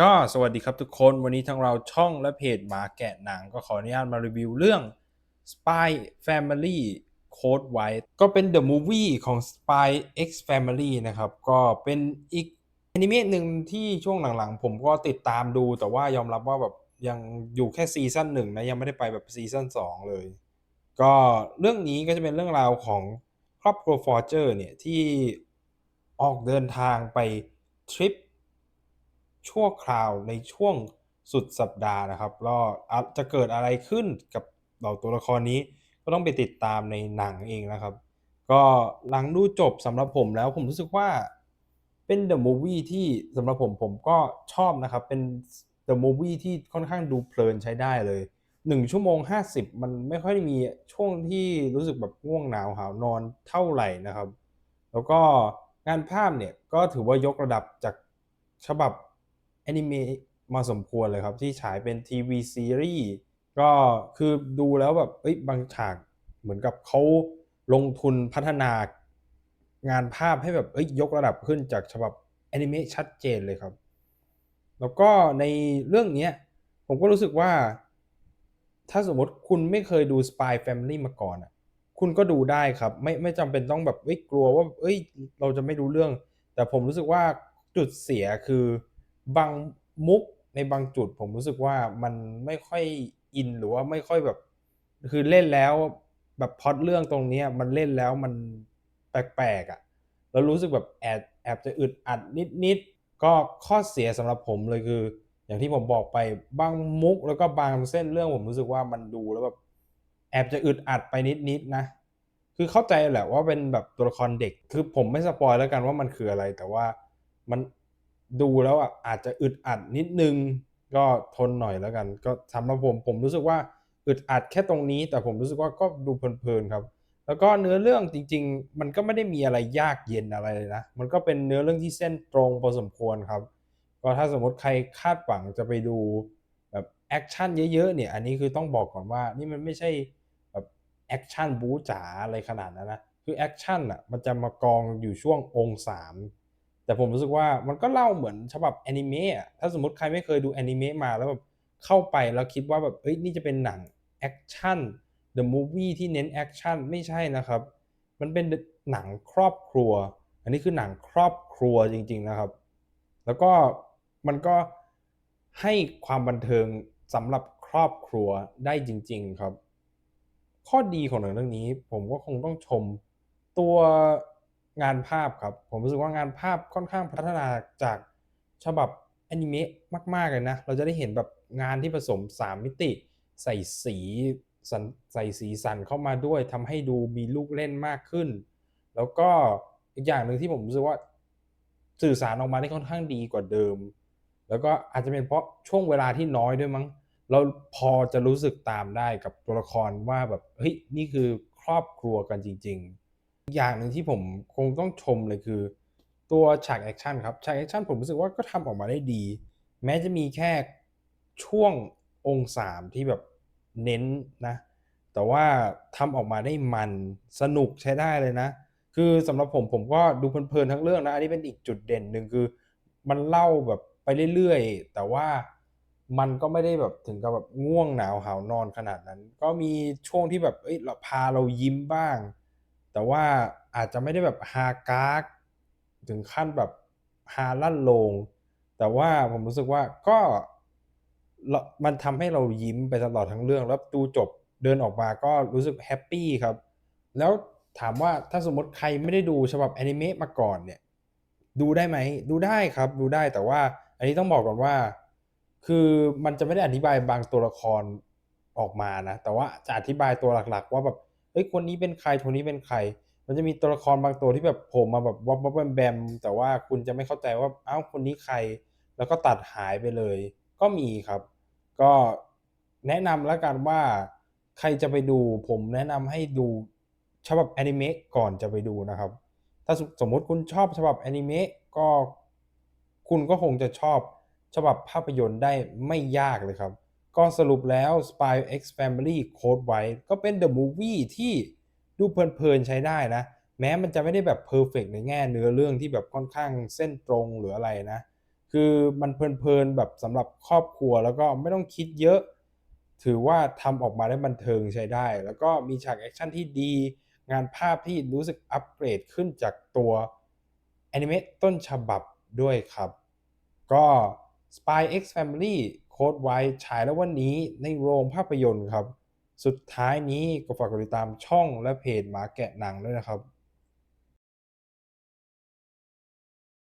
ก็สวัสดีครับทุกคนวันนี้ทั้งเราช่องและเพจหมาแกะหนังก็ขออนุญาตมารีวิวเรื่อง Spy Family Code White ก็เป็น The Movie ของ Spy X Family นะครับ ก็เป็นอีกอนิเมะหนึ่งที่ช่วงหลังๆ ผมก็ติดตามดูแต่ว่ายอมรับว่าแบบยังอยู่แค่ซีซั่นหนึ่งนะ ยังไม่ได้ไปแบบซีซั่นสองเลย ก็เรื่องนี้ก็จะเป็นเรื่องราวของครอบครัวฟอร์เจอร์เนี่ยที่ออกเดินทางไปทริป ชั่วคราวในช่วงสุดสัปดาห์นะครับแล้วอาจะเกิดอะไรขึ้นกับเหล่าตัวละครนี้ก็ต้องไปติดตามในหนังเองนะครับ ก็หลังดูจบสำหรับผมแล้วผมรู้สึกว่าเป็นเดอะมูฟวี่ที่สำหรับผมผมก็ชอบนะครับ เป็นเดอะมูฟวี่ที่ค่อนข้างดูเพลินใช้ได้เลย 1 ชั่วโมง 50 มันไม่ค่อยมีช่วงที่รู้สึกแบบง่วงหนาวหาวนอนเท่าไหร่นะครับ แล้วก็งานภาพเนี่ยก็ถือว่ายกระดับจากฉบับ อนิเมะมาสมควรเลยครับ ที่ฉายเป็นทีวีซีรีส์ก็คือดูแล้วแบบเอ้ยบางฉากเหมือนกับเขาลงทุนพัฒนางานภาพให้แบบเอ้ยยกระดับขึ้นจากฉบับแอนิเมะชัดเจนเลยครับ แล้วก็ในเรื่องนี้ผมก็รู้สึกว่า ถ้าสมมติคุณไม่เคยดู Spy Family มาก่อนอะคุณก็ดูได้ครับ ไม่ไม่จำเป็นต้องแบบเอ้ยกลัวว่า เอ้ย เราจะไม่รู้เรื่อง แต่ผมรู้สึกว่าจุดเสียคือ บางมุกในบางจุดผมรู้สึกว่ามันไม่ค่อยอินหรือว่าไม่ค่อยแบบ คือเล่นแล้วแบบพอตเรื่องตรงเนี้ยมันเล่นแล้วมันแปลกๆอะ่ะแล้วรู้สึกแบบแอบแอบจะอึดอัดนิดๆก็ข้อเสียสำหรับผมเลยคือ อย่างที่ผมบอกไปบางมุกแล้วก็บางเส้นเรื่องผมรู้สึกว่ามันดูแล้วแบบแอบจะอึดอัดไปนิดๆนะ คือเข้าใจแหละว่าเป็นแบบตัวละครเด็ก คือผมไม่สปอยแล้วกันว่ามันคืออะไร แต่ว่ามัน ดูแล้วอะอาจจะอึดอัดนิดนึง ก็ทนหน่อยแล้วกัน ก็สำหรับผมผมรู้สึกว่าอึดอัดแค่ตรงนี้ แต่ผมรู้สึกว่าก็ดูเพลินๆครับ แล้วก็เนื้อเรื่องจริง ๆ มันก็ไม่ได้มีอะไรยากเย็นอะไรเลยนะมันก็เป็นเนื้อเรื่องที่เส้นตรงพอสมควรครับ ก็ถ้าสมมติใครคาดหวังจะไปดูแบบแอคชั่นเยอะๆเนี่ยอันนี้คือต้องบอกก่อนว่านี่มันไม่ใช่แบบแอคชั่นบู๊จ๋าอะไรขนาดนั้นนะคือแอคชั่นอะมันจะมากองอยู่ช่วงองค์สาม แต่ผมรู้สึกว่ามันก็เล่าเหมือนฉบับแอนิเมะถ้าสมมติใครไม่เคยดูแอนิเมะมาแล้วแบบเข้าไปแล้วคิดว่าแบบเอ้ยนี่จะเป็นหนังแอคชั่น The Movie ที่เน้นแอคชั่นไม่ใช่นะครับ มันเป็นหนังครอบครัว อันนี้คือหนังครอบครัวจริง ๆนะครับ แล้วก็มันก็ให้ความบันเทิงสำหรับครอบครัวได้จริง ๆครับ ข้อดีของหนังเรื่องนี้ผมก็คงต้องชมตัว งานภาพครับ ผมรู้สึกว่างานภาพค่อนข้างพัฒนาจากฉบับแอนิเมะมาก ๆ เลยนะ เราจะได้เห็นแบบงานที่ผสม 3 มิติ ใส่สีสันใส่สีสันเข้ามาด้วยทำให้ดูมีลูกเล่นมากขึ้น แล้วก็อีกอย่างหนึ่งที่ผมรู้สึกว่าสื่อสารออกมาได้ค่อนข้างดีกว่าเดิม แล้วก็อาจจะเป็นเพราะช่วงเวลาที่น้อยด้วยมั้ง เราพอจะรู้สึกตามได้กับตัวละครว่าแบบเฮ้ยนี่คือครอบครัวกันจริง ๆ อย่างหนึ่งที่ผมคงต้องชมเลยคือ ตัวฉากแอคชั่นครับฉากแอคชั่นผมรู้สึกว่าก็ทำออกมาได้ดี แม้จะมีแค่ช่วงองค์สามที่แบบเน้นนะ แต่ว่าทำออกมาได้มันสนุกใช้ได้เลยนะ คือสำหรับผมผมก็ดูเพลินๆทั้งเรื่องนะ อันนี้เป็นอีกจุดเด่นหนึ่งคือ มันเล่าแบบไปเรื่อยๆ แต่ว่ามันก็ไม่ได้แบบถึงกับแบบง่วงหนาวหาวนอนขนาดนั้น ก็มีช่วงที่แบบเอ้ยเราพาเรายิ้มบ้าง แต่ว่าอาจจะไม่ได้แบบฮากากถึงขั้นแบบฮาลั่นโลง แต่ว่าผมรู้สึกว่าก็มันทำให้เรายิ้มไปตลอดทั้งเรื่อง แล้วดูจบเดินออกมาก็รู้สึกแฮปปี้ครับ แล้วถามว่าถ้าสมมติใครไม่ได้ดูฉบับแอนิเมะมาก่อนเนี่ยดูได้ไหมดูได้ครับดูได้แต่ว่าอันนี้ต้องบอกก่อนว่า คือมันจะไม่ได้อธิบายบางตัวละครออกมานะ แต่ว่าจะอธิบายตัวหลักๆ ว่าแบบ เฮ้ยคนนี้เป็นใครคนนี้เป็นใคร มันจะมีตัวละครบางตัวที่แบบโผล่มาแบบวับวับแบมแบมแต่ว่าคุณจะไม่เข้าใจว่าอ้าวคนนี้ใคร แล้วก็ตัดหายไปเลย ก็มีครับ ก็แนะนำแล้วกันว่าใครจะไปดูผมแนะนำให้ดูฉบับแอนิเมะก่อนจะไปดูนะครับ ถ้าสมมติคุณชอบฉบับแอนิเมะก็คุณก็คงจะชอบฉบับภาพยนตร์ได้ไม่ยากเลยครับ ก็สรุปแล้ว Spy X Family Code White ก็เป็น The Movie ที่ดูเพลินๆใช้ได้นะ แม้มันจะไม่ได้แบบเพอร์เฟกในแง่เนื้อเรื่องที่แบบค่อนข้างเส้นตรงหรืออะไรนะ คือมันเพลินๆแบบสำหรับครอบครัวแล้วก็ไม่ต้องคิดเยอะ ถือว่าทำออกมาได้บันเทิงใช้ได้ แล้วก็มีฉากแอคชั่นที่ดี งานภาพที่รู้สึกอัปเกรดขึ้นจากตัวแอนิเมะต้นฉบับด้วยครับ ก็ Spy X Family ค้ดไว้ฉายแล้ววันนี้ในโรงภาพยนตร์ครับ สุดท้ายนี้ก็ฝากกดติดตามช่องและเพจหมาแกะหนังด้วยนะครับ